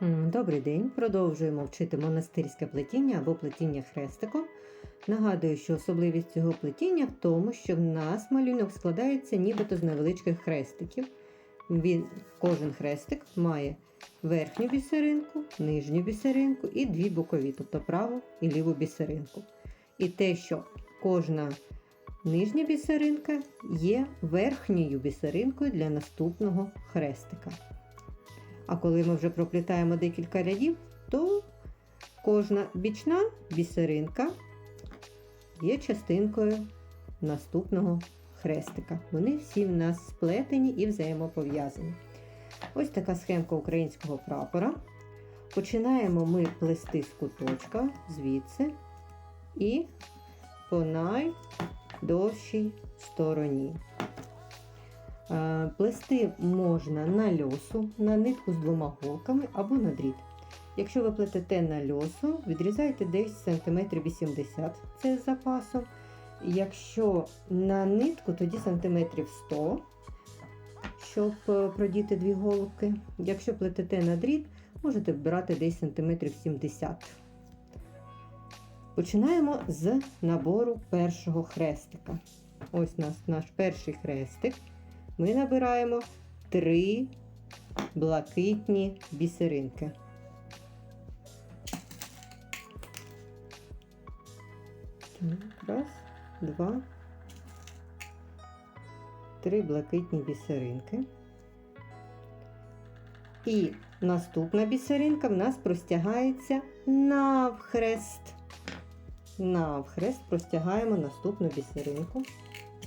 Добрий день. Продовжуємо вчити монастирське плетіння або плетіння хрестиком. Нагадую, що особливість цього плетіння в тому, що в нас малюнок складається нібито з невеличких хрестиків. Він, кожен хрестик має верхню бісеринку, нижню бісеринку і дві бокові, тобто праву і ліву бісеринку. І те, що кожна нижня бісеринка є верхньою бісеринкою для наступного хрестика. А коли ми вже проплітаємо декілька рядів, то кожна бічна бісеринка є частинкою наступного хрестика. Вони всі в нас сплетені і взаємопов'язані. Ось така схемка українського прапора. Починаємо ми плести з куточка звідси і по найдовшій стороні. Е, Плести можна на льосу, на нитку з двома голками або на дріт. Якщо ви плетете на льосу, відрізайте десь см 80 це з запасом. Якщо на нитку, тоді сантиметрів 100 щоб е, продіти дві голки. Якщо плетете на дріт, можете брати десь сантиметрів 70 Починаємо з набору першого хрестика. Ось у нас наш перший хрестик ми набираємо три блакитні бісеринки. Раз, два, три блакитні бісеринки. І наступна бісеринка в нас простягається навхрест. Навхрест простягаємо наступну бісеринку.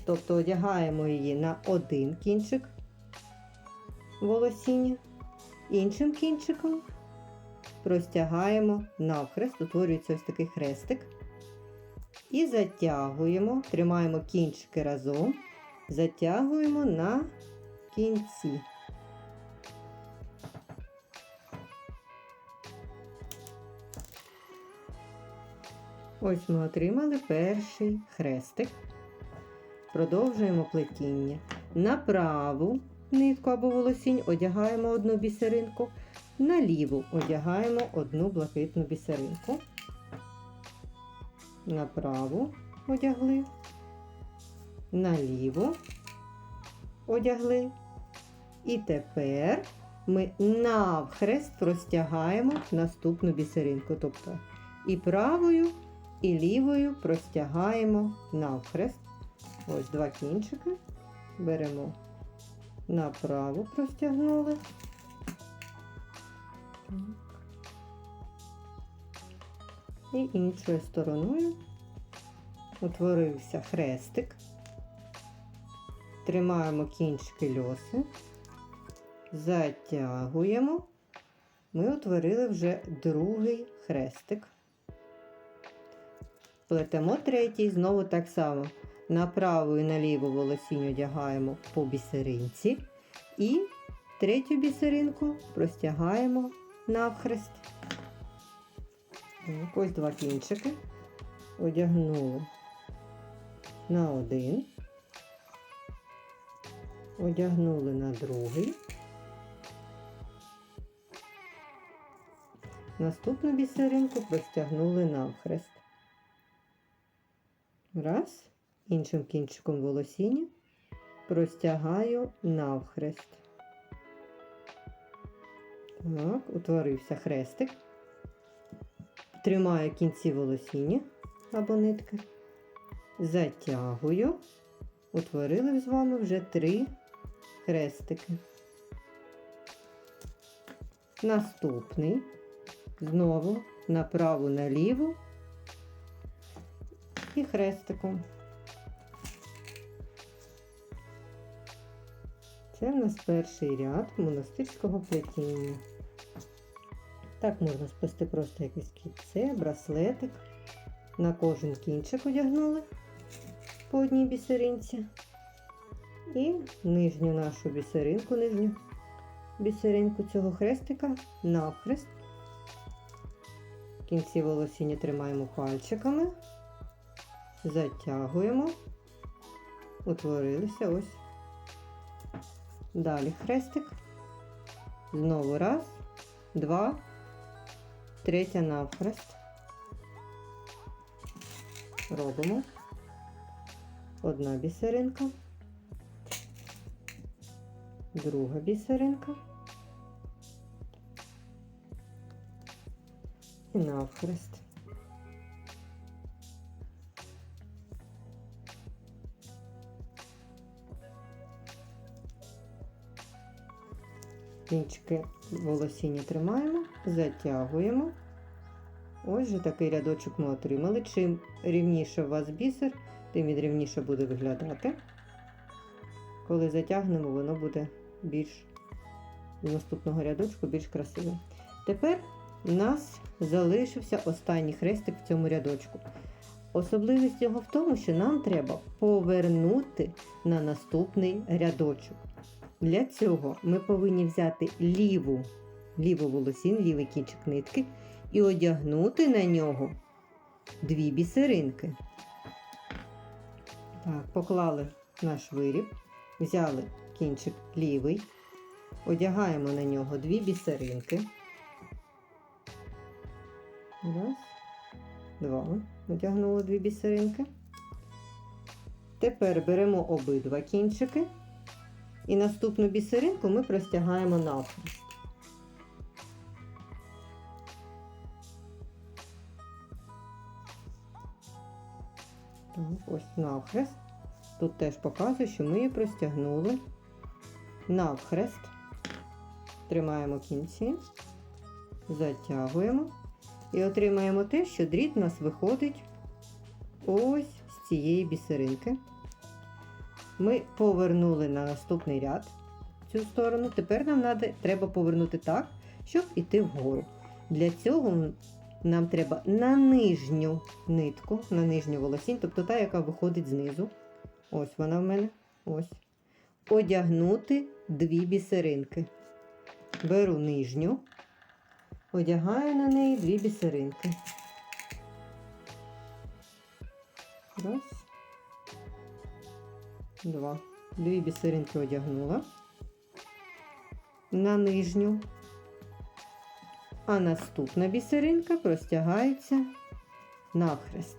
Тобто одягаємо її на один кінчик волосіння, іншим кінчиком простягаємо навхрест, утворюється ось такий хрестик. І затягуємо, тримаємо кінчики разом, затягуємо на кінці. Ось ми отримали перший хрестик. Продовжуємо плетіння. На праву нитку або волосінь одягаємо одну бісеринку, на ліву одягаємо одну блакитну бісеринку. На праву одягли, на ліву одягли. І тепер ми навхрест простягаємо наступну бісеринку. Тобто і правою, і лівою простягаємо навхрест. Ось два кінчики. Беремо направо, простягнули. І іншою стороною утворився хрестик. Тримаємо кінчики льоси, затягуємо. Ми утворили вже другий хрестик. Плетемо третій, знову так само. На праву і на ліву волосінь одягаємо по бісеринці. І третю бісеринку простягаємо навхрест. Ось два кінчики. Одягнули на один. Одягнули на другий. Наступну бісеринку простягнули навхрест. Раз іншим кінчиком волосіння простягаю навхрест. Так, утворився хрестик. Тримаю кінці волосіння або нитки. Затягую. Утворили з вами вже три хрестики. Наступний. Знову направо наліво і хрестиком. Це в нас перший ряд монастирського плетіння. Так можна сплести просто якесь кільце, браслетик. На кожен кінчик одягнули по одній бісеринці. І нижню нашу бісеринку, нижню бісеринку цього хрестика навхрест. Кінці волосіння тримаємо пальчиками, затягуємо, утворилися ось Далі хрестик. Знову раз. два, третя навхрест. Робимо. Одна бісеринка, друга бісеринка і навхрест. Кінчики волосіння тримаємо, затягуємо. Ось же такий рядочок ми отримали. Чим рівніше у вас бісер, тим він рівніше буде виглядати. Коли затягнемо, воно буде більш з наступного рядочку більш красиве. Тепер у нас залишився останній хрестик в цьому рядочку. Особливість його в тому, що нам треба повернути на наступний рядочок. Для цього ми повинні взяти ліву, ліву волосін, лівий кінчик нитки і одягнути на нього дві бісеринки. Так, поклали наш виріб, взяли кінчик лівий, одягаємо на нього дві бісеринки. Раз, два. Одягнули дві бісеринки. Тепер беремо обидва кінчики. І наступну бісеринку ми простягаємо. Так, ось навхрест. Тут теж показує, що ми її простягнули навхрест. Тримаємо кінці, затягуємо і отримаємо те, що дріт у нас виходить ось з цієї бісеринки. Ми повернули на наступний ряд цю сторону. Тепер нам треба повернути так, щоб іти вгору. Для цього нам треба на нижню нитку, на нижню волосінь, тобто та, яка виходить знизу. Ось вона в мене. Ось. Одягнути дві бісеринки. Беру нижню, одягаю на неї дві бісеринки. Раз два. Дві бісеринки одягнула на нижню, а наступна бісеринка простягається навхрест.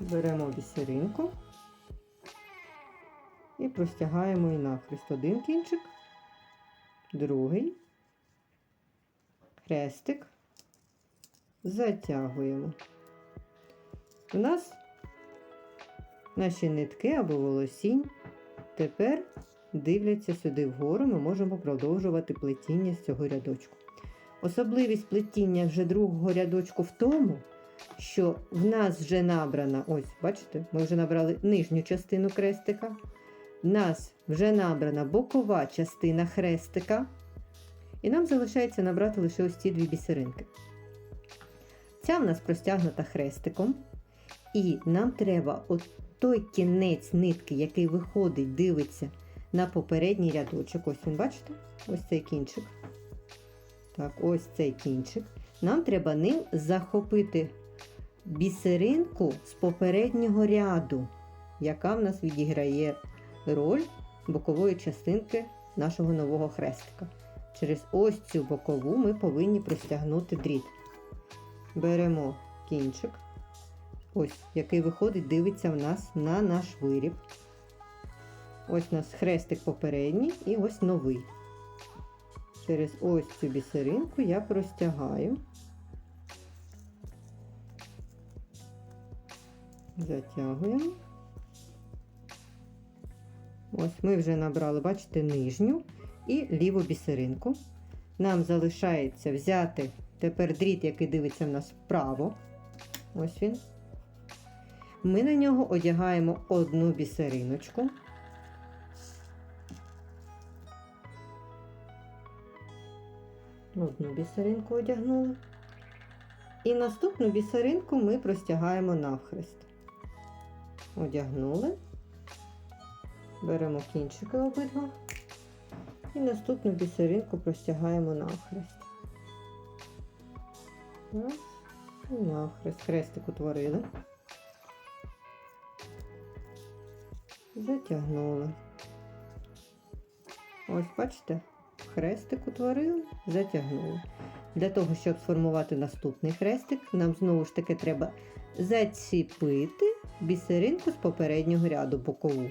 Беремо бісеринку і простягаємо і навхрест. Один кінчик, другий, хрестик, затягуємо. У нас Наші нитки або волосінь тепер дивляться сюди вгору, ми можемо продовжувати плетіння з цього рядочку. Особливість плетіння вже другого рядочку в тому, що в нас вже набрана, ось, бачите, ми вже набрали нижню частину хрестика. В нас вже набрана бокова частина хрестика. І нам залишається набрати лише ось ці дві бісеринки. Ця в нас простягнута хрестиком. І нам треба от той кінець нитки, який виходить, дивиться на попередній рядочок. Ось він, бачите? Ось цей кінчик. Так, ось цей кінчик. Нам треба ним захопити бісеринку з попереднього ряду, яка в нас відіграє роль бокової частинки нашого нового хрестика. Через ось цю бокову ми повинні простягнути дріт. Беремо кінчик ось, який виходить, дивиться в нас на наш виріб. Ось у нас хрестик попередній і ось новий. Через ось цю бісеринку я простягаю, затягуємо. Ось ми вже набрали, бачите, нижню і ліву бісеринку. Нам залишається взяти тепер дріт, який дивиться в нас вправо. Ось він ми на нього одягаємо одну бісериночку. Одну бісеринку одягнули. І наступну бісеринку ми простягаємо навхрест. Одягнули, беремо кінчики обидва і наступну бісеринку простягаємо навхрест. Раз, і навхрест. Хрестик утворили. Затягнули. Ось, бачите, хрестик утворили, затягнули. Для того, щоб сформувати наступний хрестик, нам знову ж таки треба заціпити бісеринку з попереднього ряду бокову.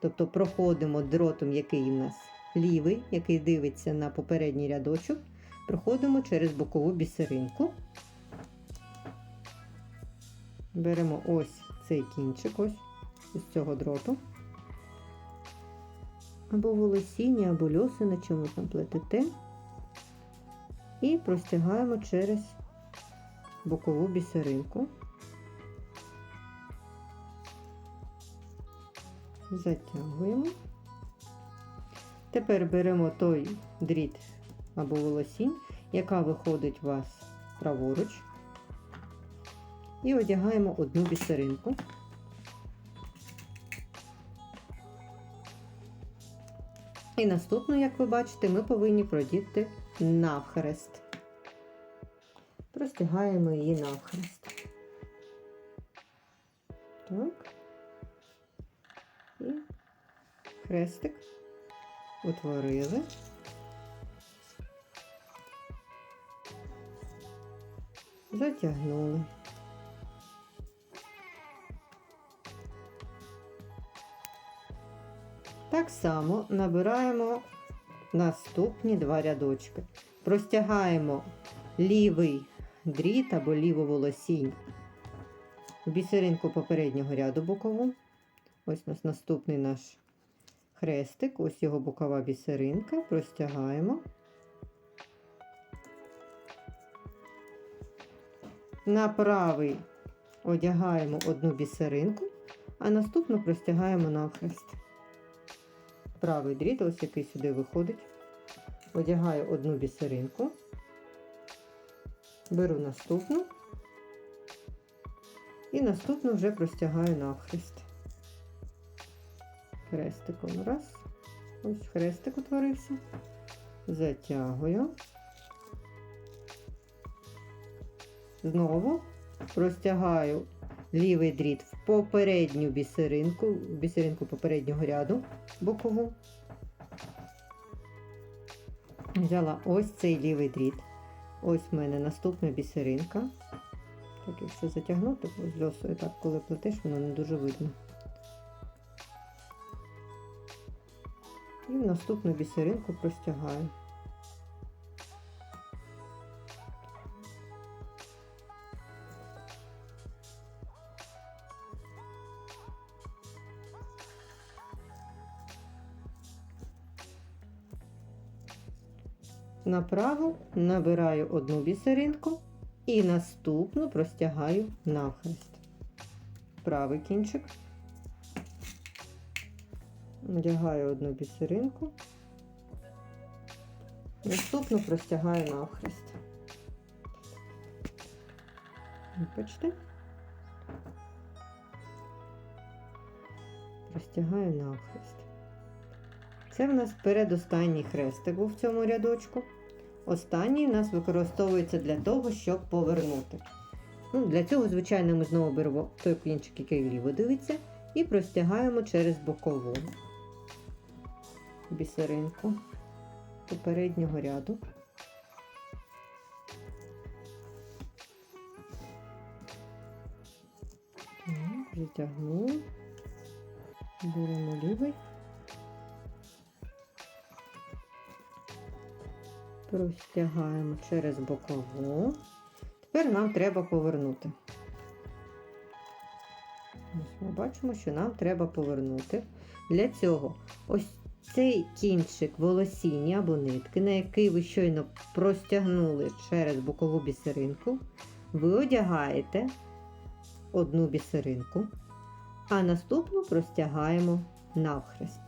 Тобто проходимо дротом, який у нас лівий, який дивиться на попередній рядочок, проходимо через бокову бісеринку. Беремо ось цей кінчик, ось з цього дроту. Або волосіння, або льоси, на чому там плетете. І простягаємо через бокову бісеринку. Затягуємо. Тепер беремо той дріт або волосінь, яка виходить у вас праворуч, і одягаємо одну бісеринку. І наступну, як ви бачите, ми повинні продіти навхрест. Простягаємо її навхрест. Так. І хрестик утворили. Затягнули. Так само набираємо наступні два рядочки. Простягаємо лівий дріт або ліву волосінь в бісеринку попереднього ряду бокову. Ось у нас наступний наш хрестик, ось його бокова бісеринка, простягаємо. На правий одягаємо одну бісеринку, а наступну простягаємо навхрест. Правий дріт, ось який сюди виходить. Одягаю одну бісеринку, беру наступну і наступну вже простягаю навхрест. Хрестиком раз. Ось хрестик утворився. Затягую. Знову простягаю лівий дріт в попередню бісеринку, в бісеринку попереднього ряду бокову. Взяла ось цей лівий дріт. Ось в мене наступна бісеринка. Так, якщо затягнути, ось льосою так, коли плетеш, воно не дуже видно. І в наступну бісеринку простягаю. Направо набираю одну бісеринку і наступну простягаю навхрест. Правий кінчик. Надягаю одну бісеринку. Наступну простягаю навхрест. Бачите? Простягаю навхрест. Це в нас передостанній хрестик був в цьому рядочку. Останній у нас використовується для того, щоб повернути. Ну, Для цього, звичайно, ми знову беремо той клінчик, який вліво дивиться, і простягаємо через бокову бісеринку попереднього ряду. Так, Затягнули. Беремо лівий. Простягаємо через бокову. Тепер нам треба повернути. Ось ми бачимо, що нам треба повернути. Для цього ось цей кінчик волосіння або нитки, на який ви щойно простягнули через бокову бісеринку, ви одягаєте одну бісеринку, а наступну простягаємо навхрест.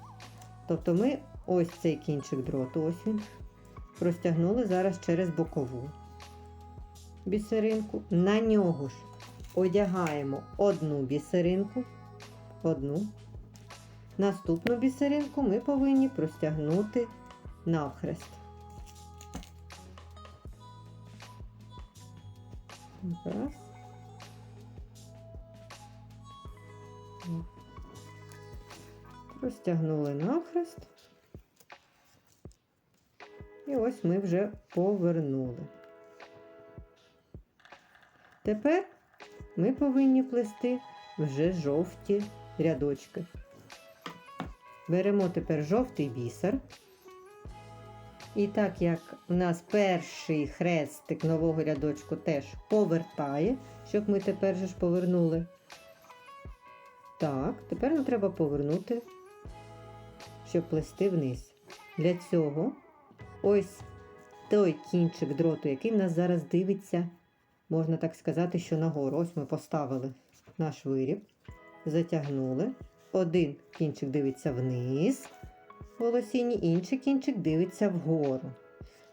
Тобто ми ось цей кінчик дроту, ось він, простягнули зараз через бокову бісеринку. На нього ж одягаємо одну бісеринку, одну. Наступну бісеринку ми повинні простягнути навхрест. Раз. Простягнули навхрест. І ось ми вже повернули. Тепер ми повинні плести вже жовті рядочки. Беремо тепер жовтий бісер. І так як у нас перший хрестик нового рядочку теж повертає, щоб ми тепер же ж повернули. Так, тепер нам треба повернути, щоб плести вниз. Для цього ось той кінчик дроту, який в нас зараз дивиться, можна так сказати, що нагору. Ось ми поставили наш виріб, затягнули. Один кінчик дивиться вниз, волосінні, інший кінчик дивиться вгору.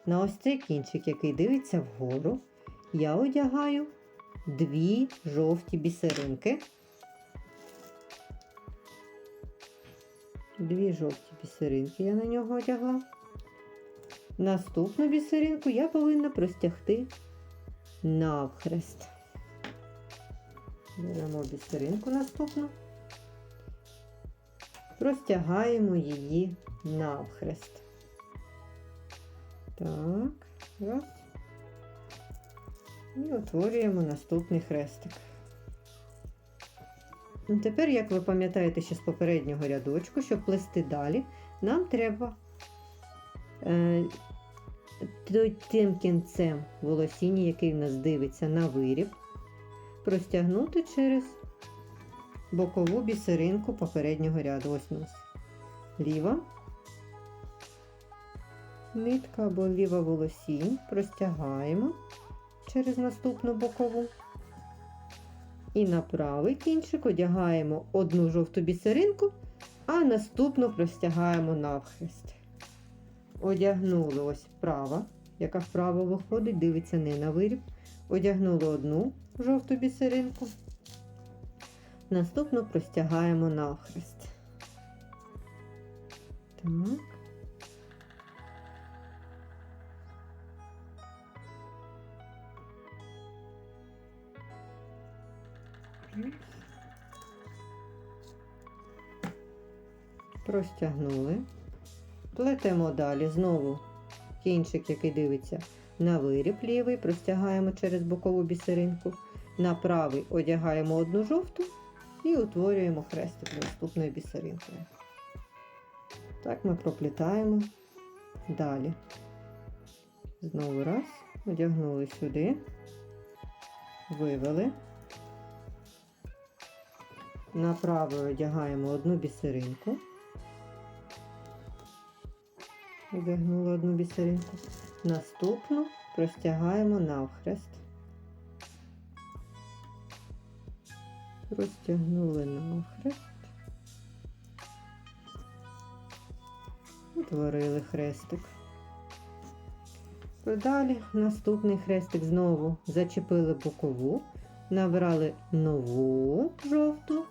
На ось цей кінчик, який дивиться вгору, я одягаю дві жовті бісеринки. Дві жовті бісеринки я на нього одягла. Наступну бісеринку я повинна простягти навхрест. Беремо бісеринку наступну, простягаємо її навхрест. Так, раз. І утворюємо наступний хрестик. Ну, Тепер, як ви пам'ятаєте ще з попереднього рядочку, щоб плести далі, нам треба е, тим кінцем волосіння, який в нас дивиться на виріб, простягнути через бокову бісеринку попереднього ряду. Ось у нас ліва нитка або ліва волосінь, простягаємо через наступну бокову. І на правий кінчик одягаємо одну жовту бісеринку, а наступну простягаємо навхрест. Одягнули ось права, яка вправо виходить, дивиться не на виріб. Одягнули одну жовту бісеринку. Наступну простягаємо навхрест. Так. Простягнули. Плетемо далі знову кінчик, який дивиться на виріб лівий, простягаємо через бокову бісеринку. На правий одягаємо одну жовту і утворюємо хрестик наступною бісеринкою. Так ми проплітаємо далі. Знову раз, одягнули сюди, вивели. На правий одягаємо одну бісеринку. Одягнули одну бісеринку. Наступну простягаємо навхрест. Розтягнули навхрест. Утворили хрестик. Далі наступний хрестик знову зачепили бокову, набрали нову жовту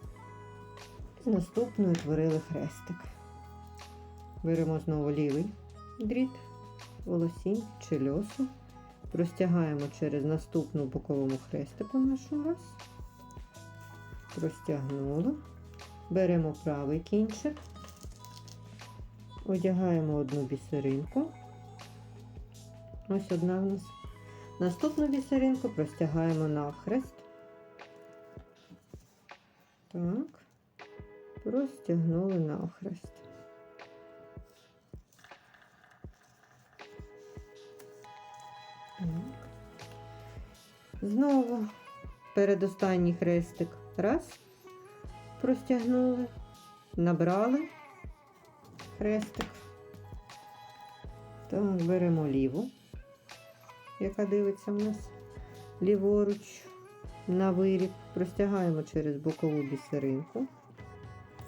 і наступну утворили хрестик. Беремо знову лівий дріт, волосінь чи льосу. Простягаємо через наступну боковому хрестику нашу раз. Простягнули. Беремо правий кінчик, одягаємо одну бісеринку. Ось одна в нас. Наступну бісеринку простягаємо навхрест. Так, простягнули навхрест. Знову передостанній хрестик. Раз. Простягнули, набрали хрестик. Так, беремо ліву, яка дивиться в нас ліворуч на виріб. Простягаємо через бокову бісеринку.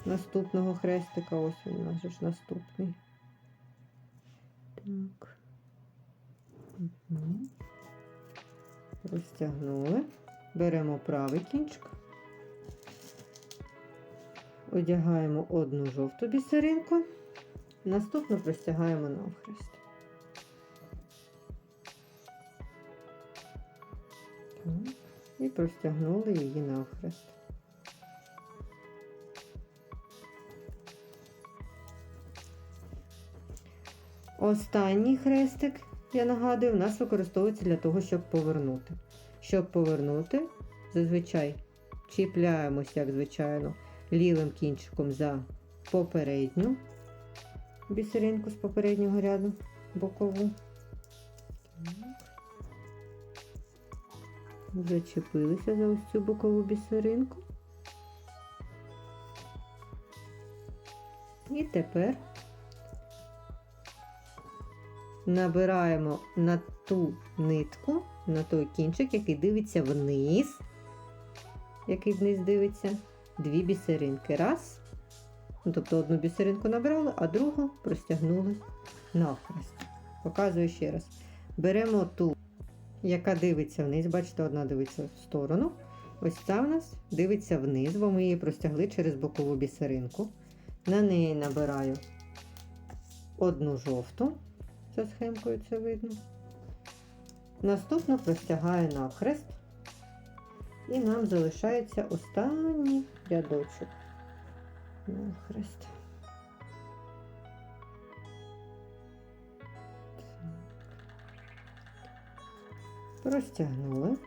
Наступного хрестика, ось у нас ж наступний. Так. Угу. Розтягнули. Беремо правий кінчик. Одягаємо одну жовту бісеринку. Наступну простягаємо навхрест. І простягнули її навхрест. Останній хрестик, я нагадую, у нас використовується для того, щоб повернути. Щоб повернути, зазвичай чіпляємось, як звичайно, лівим кінчиком за попередню бісеринку з попереднього ряду бокову. Зачепилися за ось цю бокову бісеринку. І тепер набираємо на ту нитку, на той кінчик, який дивиться вниз, який вниз дивиться, дві бісеринки. Раз. Ну, тобто одну бісеринку набрали, а другу простягнули навхрест. Показую ще раз. Беремо ту, яка дивиться вниз, бачите, одна дивиться в сторону. Ось ця в нас дивиться вниз, бо ми її простягли через бокову бісеринку. На неї набираю одну жовту, за схемкою це видно. Наступну простягаю навхрест. І нам залишається останній рядочок. Навхрест. Простягнули.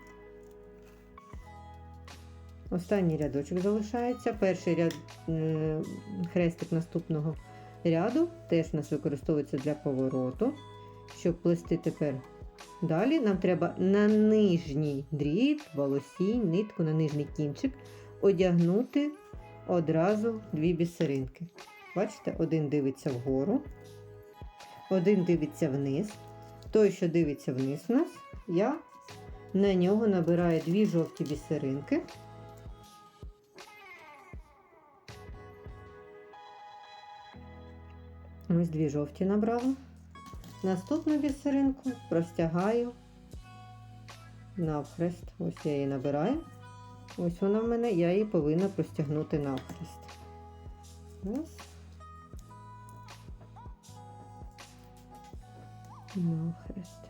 Останній рядочок залишається. Перший ряд е, хрестик наступного ряду теж у нас використовується для повороту. Щоб плести тепер далі, нам треба на нижній дріт, волосінь, нитку, на нижній кінчик одягнути одразу дві бісеринки. Бачите, один дивиться вгору, один дивиться вниз. Той, що дивиться вниз у нас, я на нього набираю дві жовті бісеринки. Ось дві жовті набрала. Наступну бісеринку простягаю навхрест. Ось я її набираю. Ось вона в мене, я її повинна простягнути навхрест. Раз. Навхрест.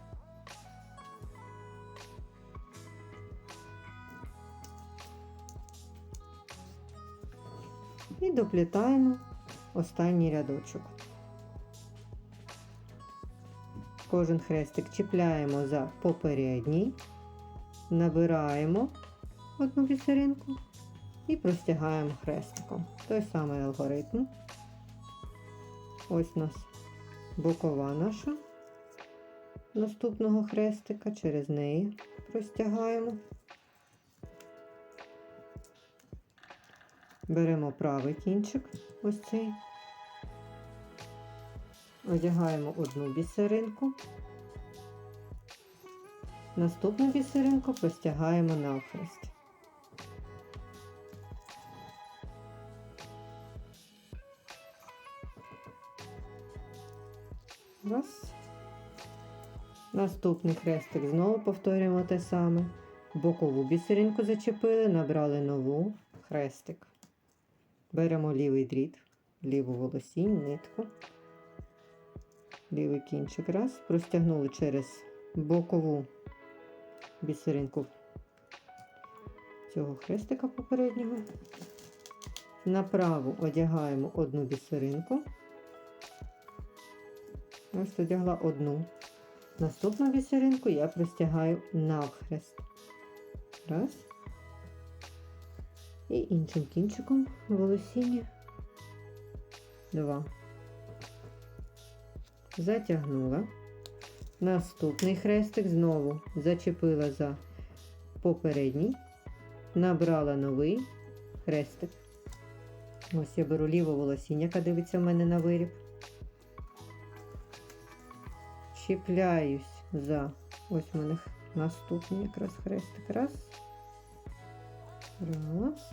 І доплітаємо останній рядочок. Кожен хрестик чіпляємо за попередній, набираємо одну бісеринку і простягаємо хрестиком. Той самий алгоритм. Ось у нас бокова наша наступного хрестика, через неї простягаємо. Беремо правий кінчик, ось цей. Одягаємо одну бісеринку. Наступну бісеринку простягаємо навхрест. Раз. Наступний хрестик знову повторюємо те саме. Бокову бісеринку зачепили, набрали нову хрестик. Беремо лівий дріт, ліву волосінь, нитку лівий кінчик раз, простягнули через бокову бісеринку цього хрестика попереднього. Направо одягаємо одну бісеринку. Ось одягла одну. Наступну бісеринку я простягаю навхрест. Раз. І іншим кінчиком волосіння. Два затягнула. Наступний хрестик знову зачепила за попередній, набрала новий хрестик. Ось я беру ліву волосіння, яка дивиться в мене на виріб. Чіпляюсь за ось у мене наступний якраз хрестик. Раз. Раз.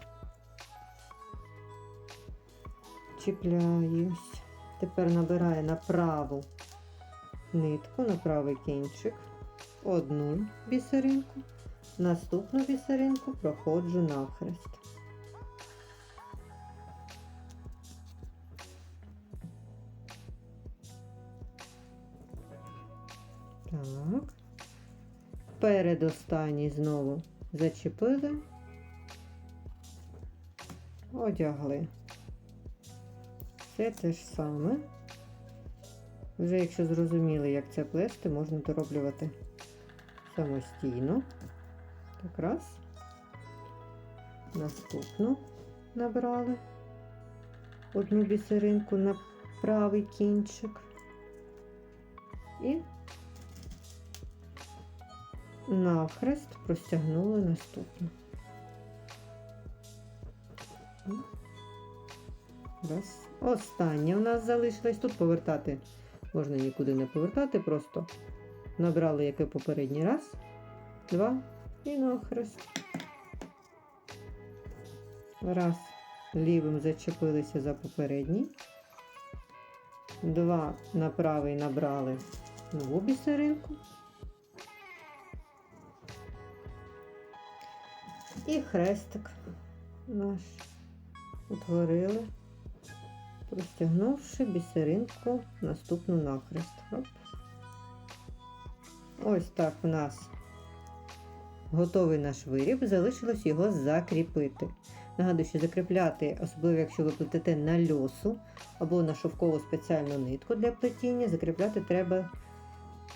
Чіпляюсь. Тепер набираю на праву нитку, на правий кінчик, одну бісеринку, наступну бісеринку проходжу навхрест. Так. Передостанній знову зачепили, одягли. Все те ж саме. Вже якщо зрозуміли, як це плести, можна дороблювати самостійно. Так раз. Наступну набрали одну бісеринку на правий кінчик. І навхрест простягнули наступну. Раз. Остання у нас залишилась. Тут повертати можна нікуди не повертати, просто набрали як і попередній раз, два і навхрест. Раз. Лівим зачепилися за попередній. Два на правий набрали нову бісеринку. І хрестик наш утворили, простягнувши бісеринку наступну навхрест. Оп. Ось так в нас готовий наш виріб, залишилось його закріпити. Нагадую, що закріпляти, особливо якщо ви плетете на льосу або на шовкову спеціальну нитку для плетіння, закріпляти треба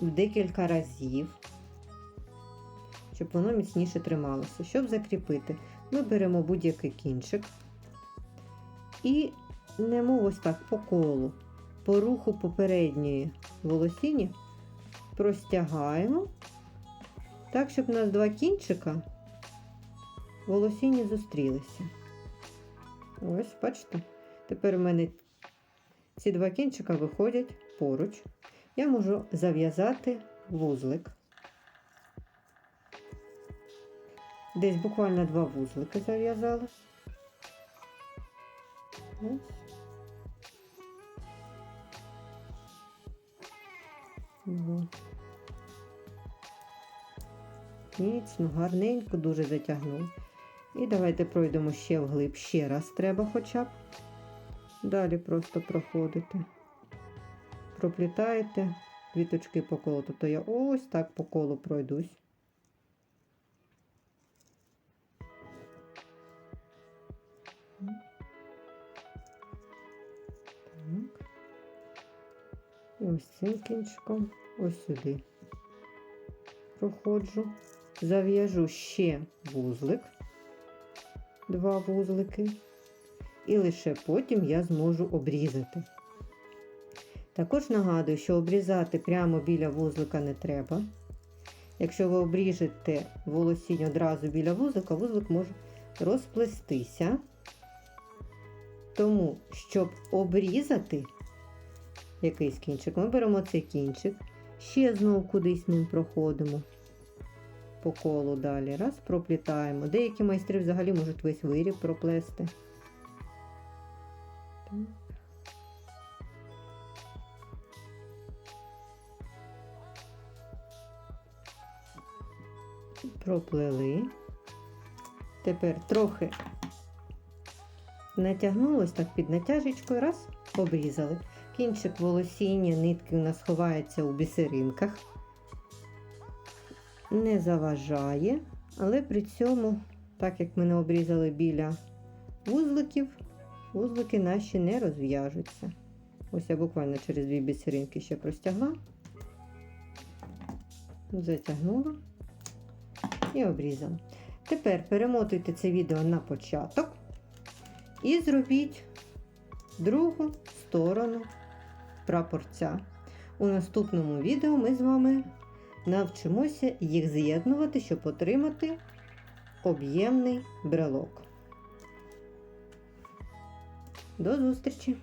в декілька разів, щоб воно міцніше трималося. Щоб закріпити, ми беремо будь-який кінчик і немо ось так по колу, по руху попередньої волосіні простягаємо так, щоб у нас два кінчика волосіні зустрілися. Ось, бачите? Тепер у мене ці два кінчика виходять поруч. Я можу зав'язати вузлик. Десь буквально два вузлики зав'язала. Ось. Во. Міцно, гарненько, дуже затягнув. І давайте пройдемо ще вглиб. Ще раз треба хоча б. Далі просто проходите. Проплітаєте квіточки по колу. Тобто я ось так по колу пройдусь. Ось цим кінчиком ось сюди проходжу, зав'яжу ще вузлик, два вузлики, і лише потім я зможу обрізати. Також нагадую, що обрізати прямо біля вузлика не треба. Якщо ви обріжете волосінь одразу біля вузлика, вузлик може розплестися. Тому, щоб обрізати якийсь кінчик, ми беремо цей кінчик, ще знову кудись ним проходимо по колу далі. Раз, проплітаємо. Деякі майстри взагалі можуть весь виріб проплести. Проплели. Тепер трохи натягнулось так під натяжечкою, раз, обрізали. Кінчик волосіння, нитки у нас ховається у бісеринках, не заважає, але при цьому, так як ми не обрізали біля вузликів, вузлики наші не розв'яжуться. Ось я буквально через дві бісеринки ще простягла, затягнула і обрізала. Тепер перемотуйте це відео на початок і зробіть другу сторону прапорця. У наступному відео ми з вами навчимося їх з'єднувати, щоб отримати об'ємний брелок. До зустрічі!